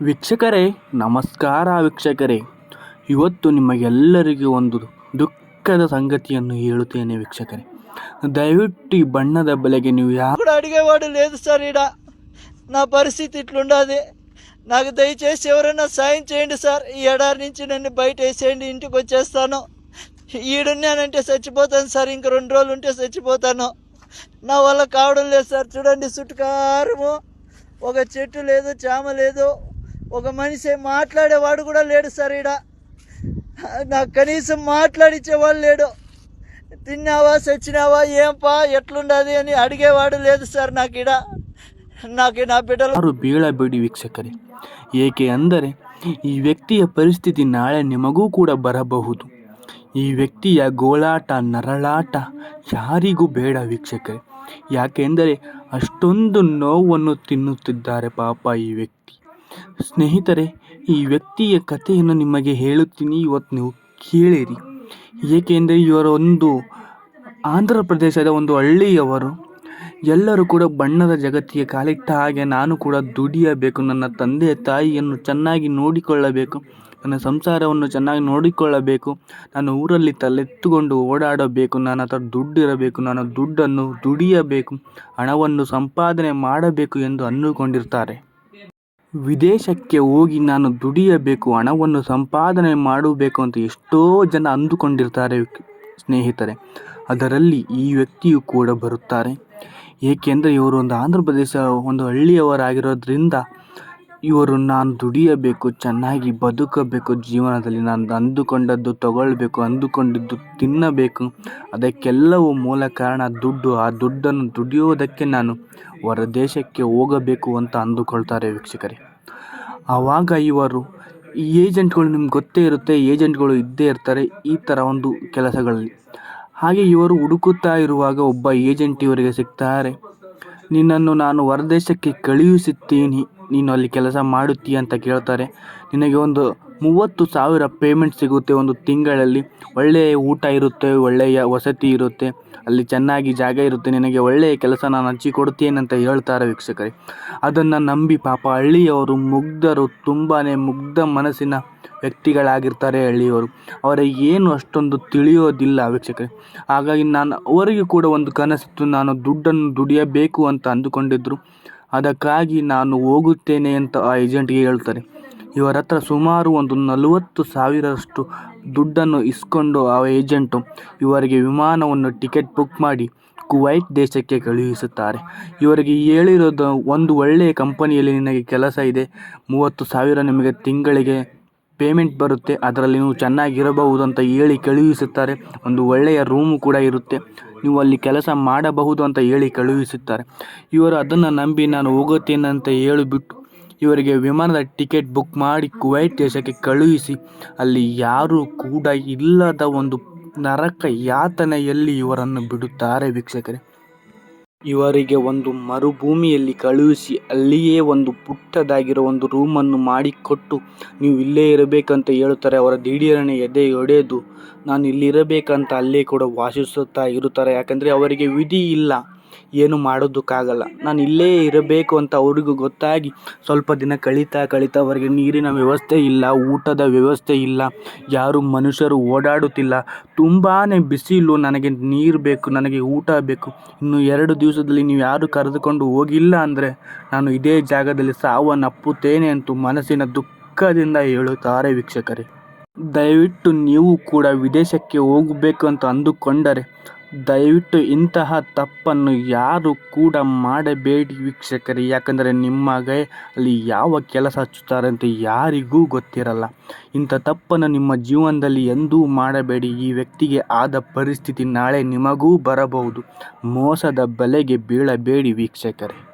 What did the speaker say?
ವೀಕ್ಷಕರೇ ನಮಸ್ಕಾರ ವೀಕ್ಷಕರೇ ಇವತ್ತು ನಿಮಗೆಲ್ಲರಿಗೂ ಒಂದು ದುಃಖದ ಸಂಗತಿಯನ್ನು ಹೇಳುತ್ತೇನೆ ವೀಕ್ಷಕರೇ ದಯವಿಟ್ಟು ఈ ಬಣ್ಣದ ಬೆಲೆಗೆ ನೀವು ಯಾ కూడా అడిగేవాడు లేదు సార్ ఈడ నా పరిస్థితి ఇట్లుండాది నాకు దయచేసి ఎవరైనా సాయం చేయండి సార్ ఈ ఎడారి నుంచి నన్ను బయట వేసేయండి ఇంటికి వచ్చేస్తాను ఈడున్నానంటే చచ్చిపోతాను సార్ ఇంక రెండు రోజులు ఉంటే చచ్చిపోతాను నా వల్ల కావడం లేదు సార్ చూడండి చుట్టుకారము ఒక చెట్టు లేదు చామ లేదు ఒక మనిషి మాట్లాడేవాడు కూడా లేడు సార్ ఈడ నాకు కనీసం మాట్లాడిచ్చేవాడు లేడు తిన్నావా సచ్చినావా ఏంపా ఎట్లుండదు అని అడిగేవాడు లేదు సార్ నాకు ఇడ నాకు నా బిడ్డలు ಯಾರು ಬೀಳಬೇಡಿ ವೀಕ್ಷಕರೇ ಏಕೆ ಅಂದರೆ ಈ ವ್ಯಕ್ತಿಯ ಪರಿಸ್ಥಿತಿ ನಾಳೆ ನಿಮಗೂ ಕೂಡ ಬರಬಹುದು ಈ ವ್ಯಕ್ತಿಯ ಗೋಳಾಟ ನರಳಾಟ ಯಾರಿಗೂ ಬೇಡ ವೀಕ್ಷಕರೇ ಯಾಕೆಂದರೆ ಅಷ್ಟೊಂದು ನೋವನ್ನು ತಿನ್ನುತ್ತಿದ್ದಾರೆ ಪಾಪ ಈ ವ್ಯಕ್ತಿ ಸ್ನೇಹಿತರೆ, ಈ ವ್ಯಕ್ತಿಯ ಕಥೆಯನ್ನು ನಿಮಗೆ ಹೇಳುತ್ತೀನಿ. ಇವತ್ತು ನೀವು ಕೇಳಿರಿ. ಏಕೆಂದರೆ ಇವರ ಒಂದು ಆಂಧ್ರ ಪ್ರದೇಶದ ಒಂದು ಹಳ್ಳಿಯವರು. ಎಲ್ಲರೂ ಕೂಡ ಬಣ್ಣದ ಜಗತ್ತಿಗೆ ಕಾಲಿಟ್ಟ ಹಾಗೆ ನಾನು ಕೂಡ ದುಡಿಯಬೇಕು. ನನ್ನ ತಂದೆ, ತಾಯಿಯನ್ನು ಚೆನ್ನಾಗಿ ನೋಡಿಕೊಳ್ಳಬೇಕು. ನನ್ನ ಸಂಸಾರವನ್ನು ಚೆನ್ನಾಗಿ ನೋಡಿಕೊಳ್ಳಬೇಕು. ನಾನು ಊರಲ್ಲಿ ತಲೆತ್ತುಕೊಂಡು ಓಡಾಡಬೇಕು. ನನ್ನ ಹತ್ರ ದುಡ್ಡಿರಬೇಕು. ನಾನು ದುಡ್ಡನ್ನು ದುಡಿಯಬೇಕು. ಹಣವನ್ನು ಸಂಪಾದನೆ ಮಾಡಬೇಕು ಎಂದು ಅಂದುಕೊಂಡಿರ್ತಾರೆ. ವಿದೇಶಕ್ಕೆ ಹೋಗಿ ನಾನು ದುಡಿಯಬೇಕು, ಹಣವನ್ನು ಸಂಪಾದನೆ ಮಾಡಬೇಕು ಅಂತ ಎಷ್ಟೋ ಜನ ಅಂದುಕೊಂಡಿರ್ತಾರೆ ಸ್ನೇಹಿತರೆ. ಅದರಲ್ಲಿ ಈ ವ್ಯಕ್ತಿಯು ಕೂಡ ಬರುತ್ತಾರೆ. ಏಕೆಂದರೆ ಇವರು ಒಂದು ಆಂಧ್ರ ಪ್ರದೇಶ, ಒಂದು ಹಳ್ಳಿಯವರಾಗಿರೋದ್ರಿಂದ ಇವರು ನಾನು ದುಡಿಯಬೇಕು, ಚೆನ್ನಾಗಿ ಬದುಕಬೇಕು, ಜೀವನದಲ್ಲಿ ನಾನು ಅಂದುಕೊಂಡದ್ದು ತಗೊಳ್ಬೇಕು, ಅಂದುಕೊಂಡಿದ್ದು ತಿನ್ನಬೇಕು. ಅದಕ್ಕೆಲ್ಲವೂ ಮೂಲ ಕಾರಣ ದುಡ್ಡು. ಆ ದುಡ್ಡನ್ನು ದುಡಿಯೋದಕ್ಕೆ ನಾನು ಹೊರ ದೇಶಕ್ಕೆ ಹೋಗಬೇಕು ಅಂತ ಅಂದುಕೊಳ್ತಾರೆ ವೀಕ್ಷಕರೇ. ಆವಾಗ ಇವರು ಈ ಏಜೆಂಟ್ಗಳು ನಿಮ್ಗೆ ಗೊತ್ತೇ ಇರುತ್ತೆ, ಏಜೆಂಟ್ಗಳು ಇದ್ದೇ ಇರ್ತಾರೆ ಈ ಥರ ಒಂದು ಕೆಲಸಗಳಲ್ಲಿ. ಹಾಗೆ ಇವರು ಹುಡುಕುತ್ತಾ ಇರುವಾಗ ಒಬ್ಬ ಏಜೆಂಟ್ ಇವರಿಗೆ ಸಿಗ್ತಾರೆ, ನಿನ್ನನ್ನು ನಾನು ಹೊರದೇಶಕ್ಕೆ ಕಳುಹಿಸುತ್ತೀನಿ ನೀನು ಅಲ್ಲಿ ಕೆಲಸ ಮಾಡುತ್ತೀಯ? ಅಂತ ಕೇಳ್ತಾರೆ. ನಿನಗೆ ಒಂದು ಮೂವತ್ತು ಸಾವಿರ ಪೇಮೆಂಟ್ ಸಿಗುತ್ತೆ ಒಂದು ತಿಂಗಳಲ್ಲಿ. ಒಳ್ಳೆಯ ಊಟ ಇರುತ್ತೆ, ಒಳ್ಳೆಯ ವಸತಿ ಇರುತ್ತೆ, ಅಲ್ಲಿ ಚೆನ್ನಾಗಿ ಜಾಗ ಇರುತ್ತೆ, ನಿನಗೆ ಒಳ್ಳೆಯ ಕೆಲಸ ನಾನು ಹಂಚಿಕೊಡ್ತೇನೆ ಅಂತ ಹೇಳ್ತಾರೆ ವೀಕ್ಷಕರೇ. ಅದನ್ನು ನಂಬಿ ಪಾಪ ಹಳ್ಳಿಯವರು ಮುಗ್ಧರು ತುಂಬಾ ಮುಗ್ಧ ಮನಸ್ಸಿನ ವ್ಯಕ್ತಿಗಳಾಗಿರ್ತಾರೆ ಹಳ್ಳಿಯವರು. ಅವರಿಗೆ ಏನು ಅಷ್ಟೊಂದು ತಿಳಿಯೋದಿಲ್ಲ ವೀಕ್ಷಕರೇ. ಹಾಗಾಗಿ ನಾನು, ಅವರಿಗೆ ಕೂಡ ಒಂದು ಕನಸಿತ್ತು, ನಾನು ದುಡ್ಡನ್ನು ದುಡಿಯಬೇಕು ಅಂತ ಅಂದುಕೊಂಡಿದ್ದರು ಅದಕ್ಕಾಗಿ ನಾನು ಹೋಗುತ್ತೇನೆ ಅಂತ ಆ ಏಜೆಂಟ್ಗೆ ಹೇಳ್ತಾರೆ. ಇವರ ಹತ್ರ ಸುಮಾರು ಒಂದು ನಲವತ್ತು ಸಾವಿರಷ್ಟು ದುಡ್ಡನ್ನು ಇಸ್ಕೊಂಡು ಆ ಏಜೆಂಟು ಇವರಿಗೆ ವಿಮಾನವನ್ನು ಟಿಕೆಟ್ ಬುಕ್ ಮಾಡಿ ಕುವೈಟ್ ದೇಶಕ್ಕೆ ಕಳುಹಿಸುತ್ತಾರೆ. ಇವರಿಗೆ ಹೇಳಿರೋದು ಒಂದು ಒಳ್ಳೆಯ ಕಂಪನಿಯಲ್ಲಿ ನಿನಗೆ ಕೆಲಸ ಇದೆ. ಮೂವತ್ತು ಸಾವಿರ ನಿಮಗೆ ತಿಂಗಳಿಗೆ ಪೇಮೆಂಟ್ ಬರುತ್ತೆ. ಅದರಲ್ಲಿ ನೀವು ಚೆನ್ನಾಗಿರಬಹುದು ಅಂತ ಹೇಳಿ ಕಳುಹಿಸುತ್ತಾರೆ. ಒಂದು ಒಳ್ಳೆಯ ರೂಮು ಕೂಡ ಇರುತ್ತೆ. ನೀವು ಅಲ್ಲಿ ಕೆಲಸ ಮಾಡಬಹುದು ಅಂತ ಹೇಳಿ ಕಳುಹಿಸುತ್ತಾರೆ. ಇವರು ಅದನ್ನು ನಂಬಿ ನಾನು ಹೋಗುತ್ತೇನೆ ಅಂತ ಹೇಳಿಬಿಟ್ಟು ಇವರಿಗೆ ವಿಮಾನದ ಟಿಕೆಟ್ ಬುಕ್ ಮಾಡಿ ಕುವೈಟ್ ದೇಶಕ್ಕೆ ಕಳುಹಿಸಿ. ಅಲ್ಲಿ ಯಾರೂ ಕೂಡ ಇಲ್ಲದ ಒಂದು ನರಕ ಯಾತನೆಯಲ್ಲಿ ಇವರನ್ನು ಬಿಡುತ್ತಾರೆ ವೀಕ್ಷಕರೇ. ಇವರಿಗೆ ಒಂದು ಮರುಭೂಮಿಯಲ್ಲಿ ಕಳುಹಿಸಿ, ಅಲ್ಲಿಯೇ ಒಂದು ಪುಟ್ಟದಾಗಿರೋ ಒಂದು ರೂಮನ್ನು ಮಾಡಿಕೊಟ್ಟು, ನೀವು ಇಲ್ಲೇ ಇರಬೇಕಂತ ಹೇಳುತ್ತಾರೆ, ಅವರ ದಿಢೀರನೆ ಎದೆ ಒಡೆದು. ನಾನು ಇಲ್ಲಿರಬೇಕಂತ ಅಲ್ಲೇ ಕೂಡ ವಾಸಿಸುತ್ತಾ ಇರುತ್ತಾರೆ. ಯಾಕಂದರೆ ಅವರಿಗೆ ವಿಧಿ ಇಲ್ಲ ಏನು ಮಾಡೋದಕ್ಕಾಗಲ್ಲ. ನಾನು ಇಲ್ಲೇ ಇರಬೇಕು ಅಂತ ಅವರಿಗೂ ಗೊತ್ತಾಗಿ ಸ್ವಲ್ಪ ದಿನ ಕಳೀತಾ ಕಳೀತಾ ಅವರಿಗೆ ನೀರಿನ ವ್ಯವಸ್ಥೆ ಇಲ್ಲ, ಊಟದ ವ್ಯವಸ್ಥೆ ಇಲ್ಲ, ಯಾರು ಮನುಷ್ಯರು ಓಡಾಡುತ್ತಿಲ್ಲ. ತುಂಬಾ ಬಿಸಿಲು ನನಗೆ ನೀರು ಬೇಕು, ನನಗೆ ಊಟ ಬೇಕು. ಇನ್ನು ಎರಡು ದಿವಸದಲ್ಲಿ ನೀವು ಯಾರು ಕರೆದುಕೊಂಡು ಹೋಗಿಲ್ಲ ಅಂದರೆ ನಾನು ಇದೇ ಜಾಗದಲ್ಲಿ ಸಾವನ್ನಪ್ಪುತ್ತೇನೆ ಅಂತ ಮನಸ್ಸಿನ ದುಃಖದಿಂದ ಹೇಳುತ್ತಾರೆ ವೀಕ್ಷಕರೇ. ದಯವಿಟ್ಟು ನೀವು ಕೂಡ ವಿದೇಶಕ್ಕೆ ಹೋಗಬೇಕು ಅಂತ ಅಂದುಕೊಂಡರೆ ದಯವಿಟ್ಟು ಇಂತಹ ತಪ್ಪನ್ನು ಯಾರು ಕೂಡ ಮಾಡಬೇಡಿ ವೀಕ್ಷಕರೇ. ಯಾಕಂದರೆ ನಿಮಗೆ ಅಲ್ಲಿ ಯಾವ ಕೆಲಸ ಹಚ್ಚುತ್ತಾರೆ ಅಂತ ಯಾರಿಗೂ ಗೊತ್ತಿರಲ್ಲ. ಇಂಥ ತಪ್ಪನ್ನು ನಿಮ್ಮ ಜೀವನದಲ್ಲಿ ಎಂದೂ ಮಾಡಬೇಡಿ. ಈ ವ್ಯಕ್ತಿಗೆ ಆದ ಪರಿಸ್ಥಿತಿ ನಾಳೆ ನಿಮಗೂ ಬರಬಹುದು. ಮೋಸದ ಬಲೆಗೆ ಬೀಳಬೇಡಿ ವೀಕ್ಷಕರೇ.